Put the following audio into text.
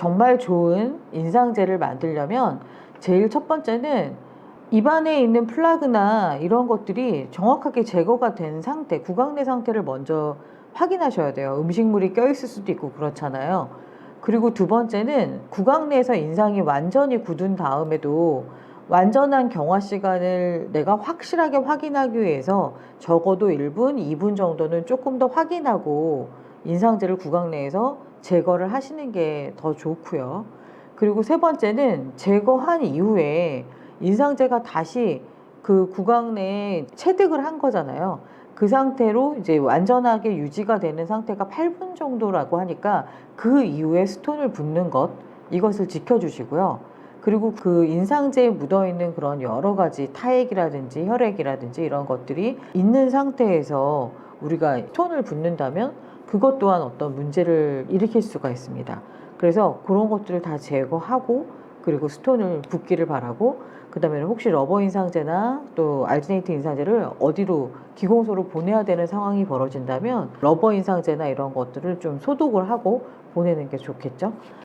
정말 좋은 인상제를 만들려면 제일 첫 번째는 입안에 있는 플라그나 이런 것들이 정확하게 제거가 된 상태, 구강 내 상태를 먼저 확인하셔야 돼요. 음식물이 껴있을 수도 있고 그렇잖아요. 그리고 두 번째는 구강 내에서 인상이 완전히 굳은 다음에도 완전한 경화 시간을 내가 확실하게 확인하기 위해서 적어도 1분, 2분 정도는 조금 더 확인하고 인상제를 구강 내에서 제거를 하시는 게 더 좋고요. 그리고 세 번째는 제거한 이후에 인상제가 다시 그 구강 내에 체득을 한 거잖아요. 그 상태로 이제 완전하게 유지가 되는 상태가 8분 정도라고 하니까 그 이후에 스톤을 붓는 것 이것을 지켜주시고요. 그리고 그 인상제에 묻어 있는 그런 여러 가지 타액이라든지 혈액이라든지 이런 것들이 있는 상태에서 우리가 스톤을 붓는다면 그것 또한 어떤 문제를 일으킬 수가 있습니다. 그래서 그런 것들을 다 제거하고 그리고 스톤을 붓기를 바라고 그 다음에 혹시 러버 인상제나 또 알지네이트 인상제를 어디로 기공소로 보내야 되는 상황이 벌어진다면 러버 인상제나 이런 것들을 좀 소독을 하고 보내는 게 좋겠죠.